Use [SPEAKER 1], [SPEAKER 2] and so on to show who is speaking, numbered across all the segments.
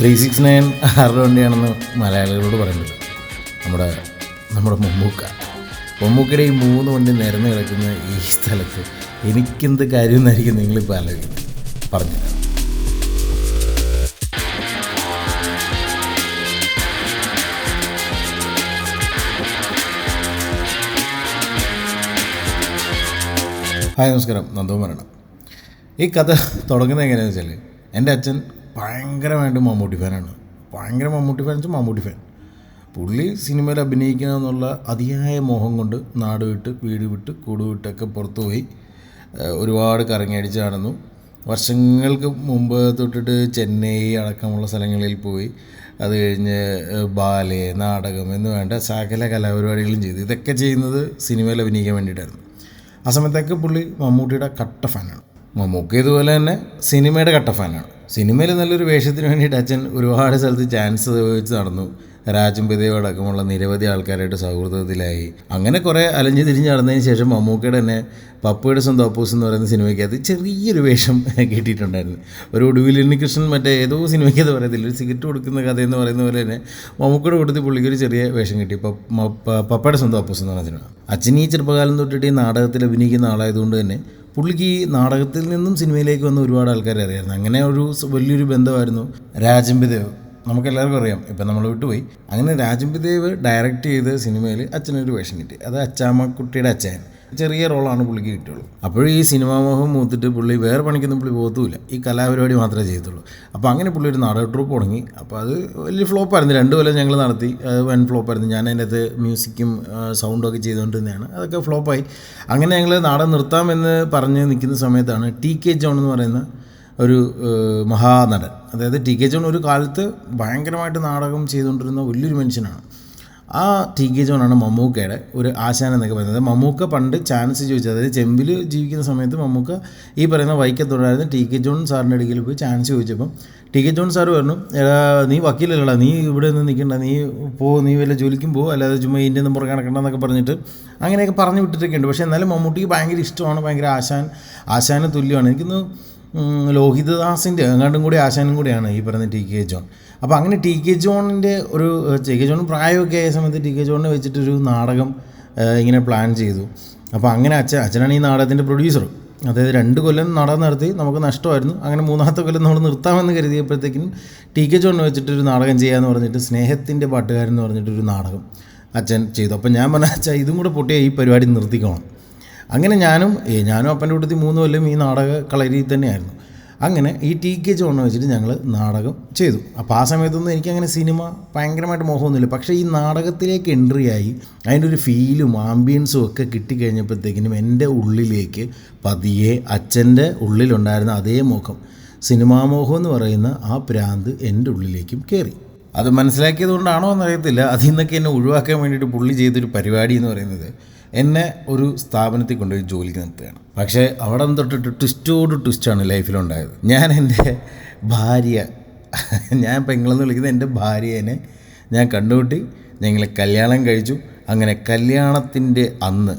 [SPEAKER 1] Three six nine ആരുടെ വണ്ടിയാണെന്ന് മലയാളികളോട് പറയുന്നത്. നമ്മുടെ നമ്മുടെ മമ്മൂക്ക. മമ്മൂക്കയുടെ ഈ മൂന്ന് വണ്ടി നിരന്ന് കിടക്കുന്ന ഈ സ്ഥലത്ത് എനിക്കെന്ത് കാര്യം എന്നായിരിക്കും നിങ്ങളിപ്പോൾ ആലോചിക്കുന്നത്? പറഞ്ഞു. ഹായ് നമസ്കാരം. നന്ദകുമാരാണ്. ഈ കഥ തുടങ്ങുന്നത് എങ്ങനെയാണെന്ന് വെച്ചാൽ എന്റെ അച്ഛൻ ഭയങ്കരമായിട്ട് മമ്മൂട്ടി ഫാനാണ്. ഭയങ്കര മമ്മൂട്ടി ഫാൻസ് മമ്മൂട്ടി ഫാൻ. പുള്ളി സിനിമയിൽ അഭിനയിക്കണം എന്നുള്ള അതിയായ മോഹം കൊണ്ട് നാട് വിട്ട് വീട് വിട്ട് കൂട് വിട്ടൊക്കെ പുറത്തു പോയി. ഒരുപാട് കറങ്ങിയടിച്ച് വർഷങ്ങൾക്ക് മുമ്പ് തൊട്ടിട്ട് ചെന്നൈ അടക്കമുള്ള സ്ഥലങ്ങളിൽ പോയി. അത് കഴിഞ്ഞ് ബാലെ നാടകം എന്ന് വേണ്ട സകല കലാപരിപാടികളും ചെയ്തു. ഇതൊക്കെ ചെയ്യുന്നത് സിനിമയിൽ അഭിനയിക്കാൻ വേണ്ടിയിട്ടായിരുന്നു. ആ സമയത്തൊക്കെ പുള്ളി മമ്മൂട്ടിയുടെ കട്ട ഫാനാണ്. മമ്മൂക്ക ഇതുപോലെ തന്നെ സിനിമയുടെ കട്ട ഫാനാണ് സിനിമയിൽ നല്ലൊരു വേഷത്തിന് വേണ്ടിയിട്ട് അച്ഛൻ ഒരുപാട് സ്ഥലത്ത് ചാൻസ് വെച്ച് നടന്നു. രാജമ്പതിയോടക്കമുള്ള നിരവധി ആൾക്കാരായിട്ട് സൗഹൃദത്തിലായി. അങ്ങനെ കുറേ അലഞ്ഞു തിരിഞ്ഞ് നടന്നതിന് ശേഷം മമ്മൂക്കയുടെ തന്നെ പപ്പയുടെ സ്വന്തം അപ്പൂസ് എന്ന് പറയുന്ന സിനിമയ്ക്കകത്ത് ചെറിയൊരു വേഷം കിട്ടിയിട്ടുണ്ടായിരുന്നു. ഒരു ഒടുവിൽ ഉണ്ണികൃഷ്ണൻ മറ്റേ ഏതോ സിനിമയ്ക്കത് പറയത്തില്ല ഒരു സിഗരറ്റ് കൊടുക്കുന്ന കഥ എന്ന് പറയുന്ന പോലെ തന്നെ മമ്മൂക്കയുടെ കൂട്ടത്തിൽ പുള്ളിക്ക് ഒരു ചെറിയ വേഷം കിട്ടി. പപ്പയുടെ സ്വന്തം അപ്പൂസ് എന്ന് പറയുന്ന സിനിമ. അച്ഛൻ ഈ ചെറുപ്പകാലം തൊട്ടിട്ട് ഈ നാടകത്തിൽ അഭിനയിക്കുന്ന ആളായതുകൊണ്ട് തന്നെ പുള്ളിക്ക് ഈ നാടകത്തിൽ നിന്നും സിനിമയിലേക്ക് വന്ന ഒരുപാട് ആൾക്കാരെ അറിയായിരുന്നു. അങ്ങനെ ഒരു വലിയൊരു ബന്ധമായിരുന്നു രാജംബിദേവ് നമുക്കെല്ലാവർക്കും അറിയാം. ഇപ്പം നമ്മൾ വിട്ടുപോയി. അങ്ങനെ രാജംബിദേവ് ഡയറക്റ്റ് ചെയ്ത സിനിമയിൽ അച്ഛനൊരു വേഷം കിട്ടി. അത് അച്ചാമ്മക്കുട്ടിയുടെ അച്ഛൻ. ചെറിയ റോളാണ് പുള്ളിക്ക് കിട്ടുള്ളൂ അപ്പോഴും ഈ സിനിമാ മോഹം മൂത്തിട്ട് പുള്ളി വേറെ പണിക്കൊന്നും പുള്ളി പോകത്തുമില്ല. ഈ കലാപരിപാടി മാത്രമേ ചെയ്യത്തുള്ളൂ. അപ്പോൾ അങ്ങനെ പുള്ളി ഒരു നാടക ട്രൂപ്പ് തുടങ്ങി. അപ്പോൾ അത് വലിയ ഫ്ലോപ്പായിരുന്നു രണ്ട് കൊല്ലം ഞങ്ങൾ നടത്തി. അത് വൻ ഫ്ലോപ്പായിരുന്നു ഞാൻ അതിന്റെ അകത്ത് മ്യൂസിക്കും സൗണ്ടും ഒക്കെ ചെയ്തുകൊണ്ടിരുന്നതാണ്. അതൊക്കെ ഫ്ലോപ്പായി അങ്ങനെ ഞങ്ങൾ നാടകം നിർത്താമെന്ന് പറഞ്ഞ് നിൽക്കുന്ന സമയത്താണ് ടി കെ ജോൺ എന്ന് പറയുന്ന ഒരു മഹാനടൻ. അതായത് ടി കെ ജോൺ ഒരു കാലത്ത് ഭയങ്കരമായിട്ട് നാടകം ചെയ്തുകൊണ്ടിരുന്ന വലിയൊരു മനുഷ്യനാണ്. ആ ടി കെ ജോണാണ് മമ്മൂക്കയുടെ ഒരു ആശാൻ എന്നൊക്കെ പറയുന്നത്. മമ്മൂക്ക പണ്ട് ചാൻസ് ചോദിച്ചത് അതായത് ചെമ്പിൽ ജീവിക്കുന്ന സമയത്ത് മമ്മൂക്ക ഈ പറയുന്ന വൈക്കത്തുണ്ടായിരുന്നു ടി കെ ജോൺ സാറിന്റെ അടുക്കൽ പോയി ചാൻസ് ചോദിച്ചപ്പം ടി കെ ജോൺ സാറ് പറഞ്ഞു നീ വക്കീലല്ലടാ നീ ഇവിടെ നിന്ന് നിൽക്കണ്ട നീ പോ നീ വല്ല ജോലിക്കും പോ അല്ലാതെ ചുമ്മാ ഇതിന്റെ ഒന്നും പുറകെ നടക്കണ്ട എന്നൊക്കെ പറഞ്ഞിട്ട് അങ്ങനെയൊക്കെ പറഞ്ഞു വിട്ടിട്ടൊക്കെ ഉണ്ട് പക്ഷേ എന്നാലും മമ്മൂട്ടിക്ക് ഭയങ്കര ഇഷ്ടമാണ് ഭയങ്കര ആശാൻ ആശാന് തുല്യമാണ്. എനിക്കൊന്ന് ലോഹിതദാസിന്റെ എങ്ങാണ്ടും കൂടി ആശാനും കൂടിയാണ് ഈ പറയുന്ന ടി കെ ജോൺ. അപ്പോൾ അങ്ങനെ ടി കെ ജോണിന്റെ ഒരു ടി കെ ജോൺ പ്രായമൊക്കെ ആയ സമയത്ത് ടി കെ ജോണിനെ വെച്ചിട്ടൊരു നാടകം ഇങ്ങനെ പ്ലാൻ ചെയ്തു. അപ്പോൾ അങ്ങനെ അച്ഛൻ അച്ഛനാണ് ഈ നാടകത്തിന്റെ പ്രൊഡ്യൂസർ അതായത് രണ്ട് കൊല്ലം നാടകം നടത്തി നമുക്ക് നഷ്ടമായിരുന്നു. അങ്ങനെ മൂന്നാമത്തെ കൊല്ലം നമ്മൾ നിർത്താമെന്ന് കരുതിയപ്പോഴത്തേക്കും ടി കെ ജോണിനെ വെച്ചിട്ടൊരു നാടകം ചെയ്യാമെന്ന് പറഞ്ഞിട്ട് സ്നേഹത്തിന്റെ പാട്ടുകാരൻ എന്ന് പറഞ്ഞിട്ടൊരു നാടകം അച്ഛൻ ചെയ്തു. അപ്പം ഞാൻ പറഞ്ഞ അച്ഛാ ഇതും കൂടെ പൊട്ടിയാൽ ഈ പരിപാടി നിർത്തിക്കണം. അങ്ങനെ ഞാനും ഞാനും അപ്പന്റെ കൂട്ടത്തിൽ മൂന്ന് കൊല്ലം ഈ നാടക കളരിയിൽ തന്നെയായിരുന്നു. അങ്ങനെ ഈ ടി കെ ജോണിനെ വെച്ചിട്ട് ഞങ്ങൾ നാടകം ചെയ്തു. അപ്പോൾ ആ സമയത്തൊന്നും എനിക്കങ്ങനെ സിനിമ ഭയങ്കരമായിട്ട് മോഹമൊന്നുമില്ല. പക്ഷേ ഈ നാടകത്തിലേക്ക് എൻട്രി ആയി അതിന്റെ ഒരു ഫീലും ആംബിയൻസും ഒക്കെ കിട്ടിക്കഴിഞ്ഞപ്പോഴത്തേക്കിനും എന്റെ ഉള്ളിലേക്ക് പതിയെ അച്ഛന്റെ ഉള്ളിലുണ്ടായിരുന്ന അതേ മുഖം സിനിമാമോഹം എന്ന് പറയുന്ന ആ പ്രാന്ത് എന്റെ ഉള്ളിലേക്കും കയറി. അത് മനസ്സിലാക്കിയത് കൊണ്ടാണോ എന്നറിയത്തില്ല. അതിൽ നിന്നൊക്കെ എന്നെ ഒഴിവാക്കാൻ വേണ്ടിയിട്ട് പുള്ളി ചെയ്തൊരു പരിപാടി എന്ന് പറയുന്നത്. എന്നെ ഒരു സ്ഥാപനത്തിൽ കൊണ്ടുപോയി ജോലിക്ക് നിർത്തുകയാണ്. പക്ഷേ അവിടെ നിന്ന് തൊട്ടിട്ട് ട്വിസ്റ്റോട് ട്വിസ്റ്റാണ് ലൈഫിലുണ്ടായത്. ഞാൻ എന്റെ ഭാര്യ ഞാൻ പെങ്ങളെന്ന് വിളിക്കുന്നത് എന്റെ ഭാര്യേനെ ഞാൻ കണ്ടുകൂട്ടി ഞങ്ങളെ കല്യാണം കഴിച്ചു. അങ്ങനെ കല്യാണത്തിന്റെ അന്ന്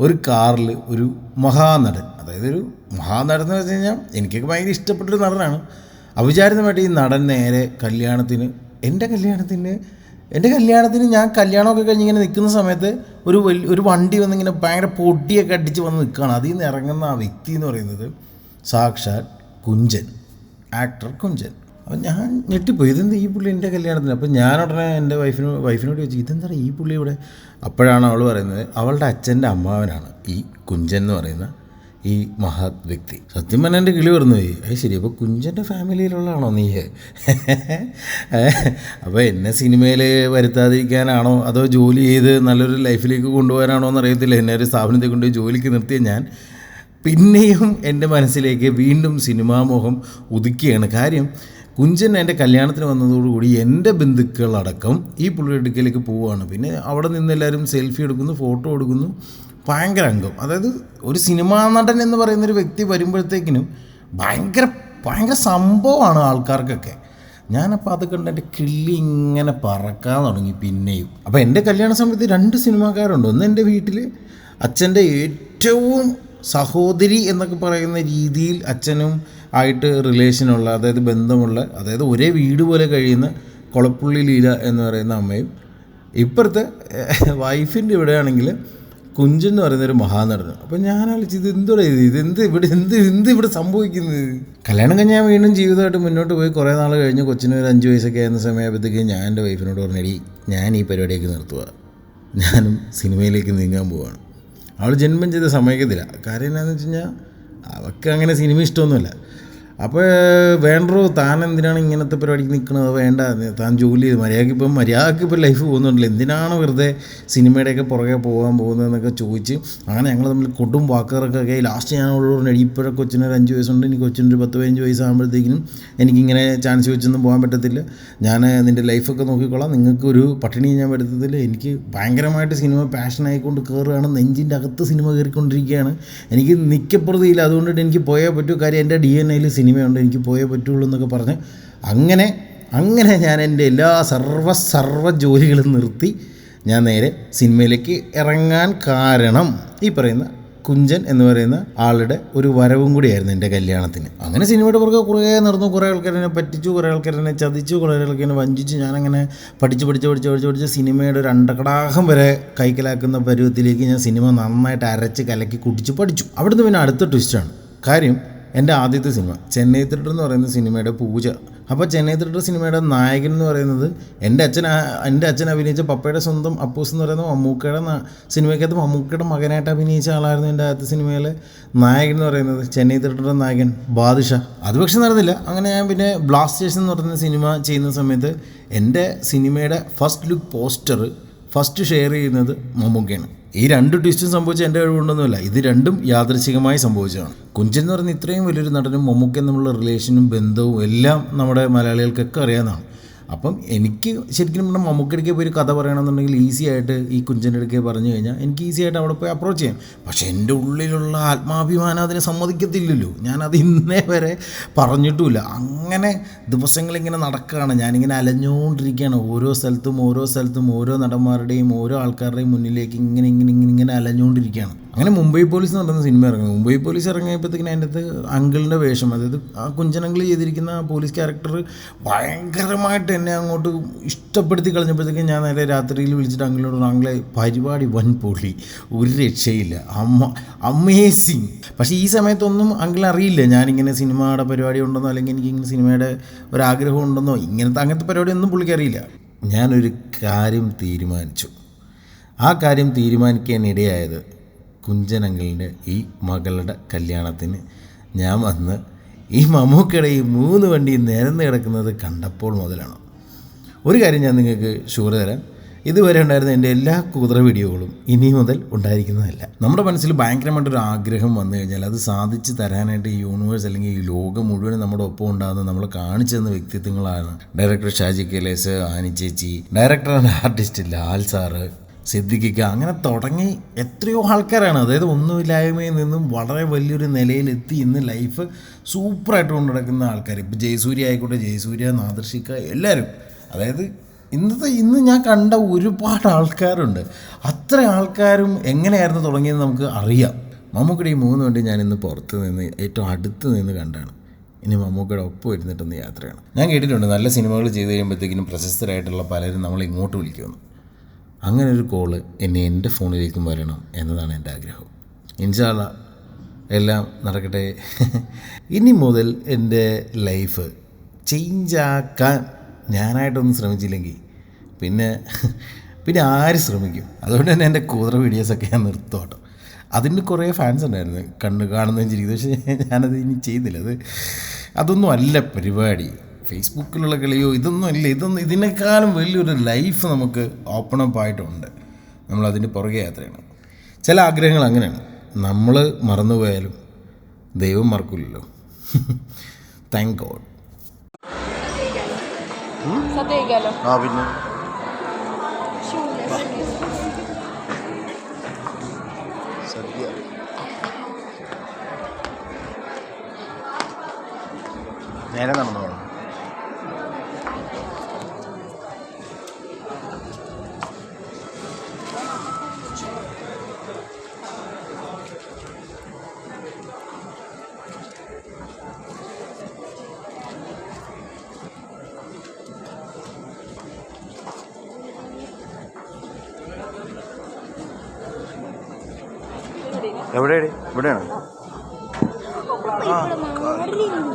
[SPEAKER 1] ഒരു കാറിൽ ഒരു മഹാനടൻ അതായത് ഒരു മഹാനടൻ എന്ന് വെച്ച് കഴിഞ്ഞാൽ എനിക്കൊക്കെ ഭയങ്കര ഇഷ്ടപ്പെട്ടൊരു നടനാണ്. അവിചാരിതമായിട്ട് ഈ നടൻ നേരെ കല്യാണത്തിന് എന്റെ കല്യാണത്തിന് എന്റെ കല്യാണത്തിന് ഞാൻ കല്യാണമൊക്കെ കഴിഞ്ഞ് ഇങ്ങനെ നിൽക്കുന്ന സമയത്ത് ഒരു ഒരു വണ്ടി വന്നിങ്ങനെ ഭയങ്കര പൊടിയൊക്കെ അടിച്ച് വന്ന് നിൽക്കുകയാണ്. അതിൽ നിന്ന് ഇറങ്ങുന്ന ആ വ്യക്തി എന്ന് പറയുന്നത് സാക്ഷാൽ കുഞ്ചൻ. ആക്ടർ കുഞ്ചൻ. അപ്പം ഞാൻ ഞെട്ടിപ്പോയി. ഇതെന്താ ഈ പുള്ളി എന്റെ കല്യാണത്തിന്? അപ്പം ഞാൻ ഉടനെ എന്റെ വൈഫിന് വൈഫിനോട് ചോദിച്ചു ഇതെന്താ ഈ പുള്ളി ഇവിടെ? അപ്പോഴാണ് അവൾ പറയുന്നത് അവളുടെ അച്ഛന്റെ അമ്മാവനാണ് ഈ കുഞ്ചൻ എന്ന് പറയുന്ന ഈ മഹത് വ്യക്തി. സത്യം പറഞ്ഞാൽ എന്റെ കിളി വരുന്നു പോയി. അത് ശരി. അപ്പോൾ കുഞ്ചന്റെ ഫാമിലിയിലുള്ളതാണോ നീ? അപ്പോൾ എന്നെ സിനിമയിൽ വരുത്താതിരിക്കാനാണോ അതോ ജോലി ചെയ്ത് നല്ലൊരു ലൈഫിലേക്ക് കൊണ്ടുപോകാനാണോ എന്നറിയത്തില്ല. എന്നെ ഒരു സ്ഥാപനത്തിൽ കൊണ്ടുപോയി ജോലിക്ക് നിർത്തിയ ഞാൻ പിന്നെയും എന്റെ മനസ്സിലേക്ക് വീണ്ടും സിനിമാമോഹം ഒതുക്കിയാണ് കാര്യം കുഞ്ചൻ എന്റെ കല്യാണത്തിന് വന്നതോടുകൂടി എന്റെ ബന്ധുക്കളടക്കം ഈ പുള്ളിയുടെ അടുക്കലേക്ക് പോവുകയാണ്. പിന്നെ അവിടെ നിന്ന് എല്ലാവരും സെൽഫി എടുക്കുന്നു ഫോട്ടോ എടുക്കുന്നു. ഭയങ്കര അംഗം. അതായത് ഒരു സിനിമാ നടൻ എന്ന് പറയുന്ന ഒരു വ്യക്തി വരുമ്പോഴത്തേക്കിനും ഭയങ്കര ഭയങ്കര സംഭവമാണ് ആൾക്കാർക്കൊക്കെ. ഞാനപ്പോൾ അത് കണ്ട് എന്റെ കിള്ളി ഇങ്ങനെ പറക്കാൻ തുടങ്ങി പിന്നെയും. അപ്പോൾ എന്റെ കല്യാണ സമയത്ത് രണ്ട് സിനിമാക്കാരുണ്ട്. ഒന്ന് എന്റെ വീട്ടിൽ അച്ഛന്റെ ഏറ്റവും സഹോദരി എന്നൊക്കെ പറയുന്ന രീതിയിൽ അച്ഛനും ആയിട്ട് റിലേഷനുള്ള അതായത് ബന്ധമുള്ള അതായത് ഒരേ വീട് പോലെ കഴിയുന്ന കൊളപ്പുള്ളി ലീല എന്ന് പറയുന്ന അമ്മയും. ഇപ്പുറത്തെ വൈഫിന്റെ ഇവിടെയാണെങ്കിൽ കുഞ്ചൻ എന്ന് പറയുന്ന ഒരു മഹാനടൻ അപ്പോൾ ഞാൻ ആലോചിച്ച് ഇത് എന്തോടെ ഇത്? എന്ത് ഇവിടെ എന്ത് എന്ത് ഇവിടെ സംഭവിക്കുന്നത്? കല്യാണം കഴിഞ്ഞ് ഞാൻ വീണ്ടും ജീവിതമായിട്ട് മുന്നോട്ട് പോയി കുറേ നാൾ കഴിഞ്ഞ് കൊച്ചിന് ഒരു അഞ്ച് വയസ്സൊക്കെ ആയിരുന്ന സമയമായപ്പോഴത്തേക്ക് ഞാൻ എന്റെ വൈഫിനോട് പറഞ്ഞടി ഞാൻ ഈ പരിപാടിയൊക്കെ നിർത്തുക ഞാനും സിനിമയിലേക്ക് നീങ്ങാൻ പോവാണ്. അവൾ ജന്മം ചെയ്ത സമ്മതിക്കത്തില്ല കാര്യം എന്താണെന്ന് വെച്ച് കഴിഞ്ഞാൽ അവൾക്ക് അങ്ങനെ സിനിമ ഇഷ്ടമൊന്നുമില്ല. അപ്പോൾ വേണ്ടോ താൻ എന്തിനാണ് ഇങ്ങനത്തെ പരിപാടിക്ക് നിൽക്കുന്നത് വേണ്ട. താൻ ജോലി ചെയ്ത് മര്യാദയ്ക്ക് ഇപ്പം മര്യാദയ്ക്ക് ഇപ്പോൾ ലൈഫ് പോകുന്നുണ്ടല്ലോ. എന്തിനാണ് വെറുതെ സിനിമയുടെയൊക്കെ പുറകെ പോകാൻ പോകുന്നതെന്നൊക്കെ ചോദിച്ച് അങ്ങനെ ഞങ്ങൾ തമ്മിൽ കൊടും വാക്കുകളൊക്കെ ലാസ്റ്റ് ഞാൻ അവളോട് പറഞ്ഞു, "എടീ, ഇപ്പോഴൊക്കെ കൊച്ചിന് ഒരു അഞ്ച് വയസ്സുണ്ട്. ഇനി കൊച്ചിനൊരു പത്ത് പതിനഞ്ച് വയസ്സാകുമ്പോഴത്തേക്കിനും എനിക്കിങ്ങനെ ചാൻസ് വെച്ചൊന്നും പോകാൻ പറ്റത്തില്ല. ഞാൻ നിന്റെ ലൈഫൊക്കെ നോക്കിക്കോളാം. നിങ്ങൾക്ക് ഒരു പട്ടിണി ഞാൻ വരുത്തത്തില്ല. എനിക്ക് ഭയങ്കരമായിട്ട് സിനിമ പാഷൻ ആയിക്കൊണ്ട് കയറുകയാണ് നെഞ്ചിന്റെ അകത്ത് സിനിമ കയറിക്കൊണ്ടിരിക്കുകയാണ്. എനിക്ക് നിൽക്കപ്പുറതിയില്ല അതുകൊണ്ടിട്ട് എനിക്ക് പോയേ പറ്റൂ. കാര്യം എന്റെ ഡി എൻ എയിൽ സിനിമയുണ്ട് എനിക്ക് പോയേ പറ്റുള്ളൂ എന്നൊക്കെ പറഞ്ഞ് അങ്ങനെ അങ്ങനെ ഞാൻ എന്റെ എല്ലാ സർവ സർവ ജോലികളും നിർത്തി ഞാൻ നേരെ സിനിമയിലേക്ക് ഇറങ്ങാൻ കാരണം ഈ പറയുന്ന കുഞ്ചൻ എന്ന് പറയുന്ന ആളുടെ ഒരു വരവും കൂടിയായിരുന്നു എന്റെ കല്യാണത്തിന്. അങ്ങനെ സിനിമയുടെ പുറകെ കുറേ നടന്നു കുറേ ആൾക്കാരെന്നെ പറ്റിച്ചു കുറേ ആൾക്കാരെന്നെ ചതിച്ചു കുറേ ആൾക്കാരെ വഞ്ചിച്ചു. ഞാനങ്ങനെ പഠിച്ച് പഠിച്ച് പഠിച്ച് പഠിച്ച് പഠിച്ച് സിനിമയുടെ ഒരു അണ്ടകടാഹം വരെ കൈക്കലാക്കുന്ന പരുവത്തിലേക്ക് ഞാൻ സിനിമ നന്നായിട്ട് അരച്ച് കലക്കി കുടിച്ച് പഠിച്ചു. അവിടുന്ന് പിന്നെ അടുത്ത ട്വിസ്റ്റാണ് കാര്യം എന്റെ ആദ്യത്തെ സിനിമ ചെന്നൈ തിയേറ്റർ എന്ന് പറയുന്ന സിനിമയുടെ പൂജ. അപ്പോൾ ചെന്നൈ തിയേറ്റർ സിനിമയുടെ നായകൻ എന്ന് പറയുന്നത് എന്റെ അച്ഛൻ എന്റെ അച്ഛൻ അഭിനയിച്ച പപ്പയുടെ സ്വന്തം അപ്പൂസ് എന്ന് പറയുന്ന മമ്മൂക്കയുടെ സിനിമയ്ക്കകത്ത് മമ്മൂക്കയുടെ മകനായിട്ട് അഭിനയിച്ച ആളായിരുന്നു എന്റെ ആദ്യത്തെ സിനിമയിലെ നായകൻ എന്ന് പറയുന്നത് ചെന്നൈ തിയേറ്ററിന്റെ നായകൻ ബാദിഷ. അത് പക്ഷെ നടന്നില്ല. അങ്ങനെ ഞാൻ പിന്നെ ബ്ലാസ്റ്റേഴ്സ് എന്ന് പറയുന്ന സിനിമ ചെയ്യുന്ന സമയത്ത് എന്റെ സിനിമയുടെ first look poster first share ചെയ്യുന്നത് മമ്മൂക്കയാണ്. ഈ രണ്ട് ട്വിസ്റ്റും സംഭവിച്ച എന്റെ കഴിവുകൊണ്ടൊന്നുമില്ല ഇത് രണ്ടും യാദൃശികമായി സംഭവിച്ചതാണ്. കുഞ്ചൻ എന്ന് പറയുന്ന ഇത്രയും വലിയൊരു നടനും മമ്മൂക്കയും റിലേഷനും ബന്ധവും എല്ലാം നമ്മുടെ മലയാളികൾക്കൊക്കെ അറിയാവുന്നതാണ്. അപ്പം എനിക്ക് ശരിക്കും നമ്മുടെ മമ്മൂക്കടിക്ക് പോയി ഒരു കഥ പറയണമെന്നുണ്ടെങ്കിൽ ഈസി ആയിട്ട് ഈ കുഞ്ചന്റെ അടുക്കെ പറഞ്ഞു കഴിഞ്ഞാൽ എനിക്ക് ഈസി ആയിട്ട് അവിടെ പോയി അപ്രോച്ച് ചെയ്യാം. പക്ഷേ എന്റെ ഉള്ളിലുള്ള ആത്മാഭിമാനം അതിനെ സമ്മതിക്കത്തില്ലല്ലോ. ഞാനത് ഇന്നേ വരെ പറഞ്ഞിട്ടുമില്ല. അങ്ങനെ ദിവസങ്ങളിങ്ങനെ നടക്കുകയാണ്. ഞാനിങ്ങനെ അലഞ്ഞുകൊണ്ടിരിക്കുകയാണ്. ഓരോ സ്ഥലത്തും ഓരോ സ്ഥലത്തും ഓരോ നടന്മാരുടെയും ഓരോ ആൾക്കാരുടെയും മുന്നിലേക്ക് ഇങ്ങനെ ഇങ്ങനെ ഇങ്ങനെ ഇങ്ങനെ അലഞ്ഞുകൊണ്ടിരിക്കുകയാണ്. അങ്ങനെ മുംബൈ പോലീസ് പറയുന്ന സിനിമ ഇറങ്ങി. മുംബൈ പോലീസ് ഇറങ്ങിയപ്പോഴത്തേക്കിന് അതിന്റെ അകത്ത് അങ്കിളിന്റെ വേഷം അതായത് ആ കുഞ്ചനങ്കിൾ ചെയ്തിരിക്കുന്ന ആ പോലീസ് ക്യാരക്ടർ ഭയങ്കരമായിട്ട് എന്നെ അങ്ങോട്ട് ഇഷ്ടപ്പെടുത്തി കളഞ്ഞപ്പോഴത്തേക്കും ഞാൻ നേരെ രാത്രിയിൽ വിളിച്ചിട്ട് അങ്കിളിനോട് പറഞ്ഞു, അങ്കിളെ പരിപാടി വൻ പൊളി ഒരു രക്ഷയില്ല അമ്മ അമേസിങ്. പക്ഷേ ഈ സമയത്തൊന്നും അങ്കിൾ അറിയില്ല ഞാനിങ്ങനെ സിനിമയുടെ പരിപാടി ഉണ്ടെന്നോ അല്ലെങ്കിൽ എനിക്ക് എനിക്കിങ്ങനെ സിനിമയുടെ ഒരാഗ്രഹം ഉണ്ടെന്നോ ഇങ്ങനത്തെ അങ്ങനത്തെ പരിപാടി ഒന്നും പുള്ളിക്ക് അറിയില്ല. ഞാനൊരു കാര്യം തീരുമാനിച്ചു. ആ കാര്യം തീരുമാനിക്കാനിടയായത് കുഞ്ചനങ്കിളിന്റെ ഈ മകളുടെ കല്യാണത്തിന് ഞാൻ വന്ന് ഈ മമ്മൂക്കയുടെ ഈ മൂന്ന് വണ്ടി നിരന്ന് കിടക്കുന്നത് കണ്ടപ്പോൾ മുതലാണ്. ഒരു കാര്യം ഞാൻ നിങ്ങൾക്ക് ഷുഗർ തരാം. ഇതുവരെ ഉണ്ടായിരുന്ന എന്റെ എല്ലാ കുതിര വീഡിയോകളും ഇനി മുതൽ ഉണ്ടായിരിക്കുന്നതല്ല. നമ്മുടെ മനസ്സിൽ ഭയങ്കരമായിട്ടൊരു ആഗ്രഹം വന്നു കഴിഞ്ഞാൽ അത് സാധിച്ചു തരാനായിട്ട് ഈ യൂണിവേഴ്സ് അല്ലെങ്കിൽ ഈ ലോകം മുഴുവൻ നമ്മുടെ ഒപ്പം ഉണ്ടാകുന്ന നമ്മൾ കാണിച്ചു തന്ന വ്യക്തിത്വങ്ങളാണ്. ഡയറക്ടർ ഷാജി കെലേസ് ആനി ചേച്ചി. Director and artist Lal sir. സിദ്ദിഖിക്ക അങ്ങനെ തുടങ്ങി എത്രയോ ആൾക്കാരാണ്. അതായത് ഒന്നുമില്ലായ്മയിൽ നിന്നും വളരെ വലിയൊരു നിലയിലെത്തി ഇന്ന് ലൈഫ് സൂപ്പറായിട്ട് കൊണ്ടു നടക്കുന്ന ആൾക്കാർ ഇപ്പോൾ ജയസൂര്യ ആയിക്കോട്ടെ ജയസൂര്യ നാദർശിക്ക എല്ലാവരും അതായത് ഇന്നത്തെ ഇന്ന് ഞാൻ കണ്ട ഒരുപാട് ആൾക്കാരുണ്ട്. അത്ര ആൾക്കാരും എങ്ങനെയായിരുന്നു തുടങ്ങിയെന്ന് നമുക്ക് അറിയാം. മമ്മൂക്കയുടെ ഈ മൂന്ന് വണ്ടി ഞാൻ ഇന്ന് പുറത്ത് നിന്ന് ഏറ്റവും അടുത്ത് നിന്ന് കണ്ടാണ്. ഇനി മമ്മൂക്കയുടെ ഒപ്പം ഇരുന്നിട്ടൊന്ന് യാത്രയാണ്. ഞാൻ കേട്ടിട്ടുണ്ട് നല്ല സിനിമകൾ ചെയ്ത് കഴിയുമ്പോഴത്തേക്കിനും പ്രശസ്തരായിട്ടുള്ള പലരും നമ്മളെ ഇങ്ങോട്ട് വിളിക്കുമെന്ന് അങ്ങനെ ഒരു കോൾ എന്നെ എന്റെ ഫോണിലേക്കും വരണം എന്നതാണ് എന്റെ ആഗ്രഹം. ഇൻഷാല്ല എല്ലാം നടക്കട്ടെ. ഇനി മുതൽ എന്റെ ലൈഫ് ചേഞ്ചാക്കാൻ ഞാനായിട്ടൊന്നും ശ്രമിച്ചില്ലെങ്കിൽ പിന്നെ പിന്നെ ആര് ശ്രമിക്കും? അതുകൊണ്ട് തന്നെ എന്റെ കൂതറ വീഡിയോസൊക്കെ ഞാൻ നിർത്തും കേട്ടോ അതിന് കുറേ ഫാൻസ് ഉണ്ടായിരുന്നു. കണ്ണ് കാണുന്നതും ചിരിക്കുന്നത് പക്ഷേ ഞാനത് ഇനി ചെയ്യുന്നില്ല അത് അതൊന്നും അല്ല പരിപാടി. ഫേസ്ബുക്കിലുള്ള കളിയോ ഇതൊന്നും ഇല്ല ഇതൊന്നും ഇതിനേക്കാളും വലിയൊരു ലൈഫ് നമുക്ക് ഓപ്പൺ അപ്പ് ആയിട്ടുണ്ട്. നമ്മൾ അതിന്റെ പുറകെ യാത്രയാണ്. ചില ആഗ്രഹങ്ങൾ അങ്ങനെയാണ്. നമ്മൾ മറന്നുപോയാലും ദൈവം മറക്കില്ലല്ലോ താങ്ക് ഗോഡ്
[SPEAKER 2] സദ്യ കഴിക്കാലോ
[SPEAKER 1] ആ പിന്നെ? സദ്യ നേരെ നടന്നോളാം. എവിടെയാണ് ഇവിടെയാണ്? കുഞ്ഞോളെ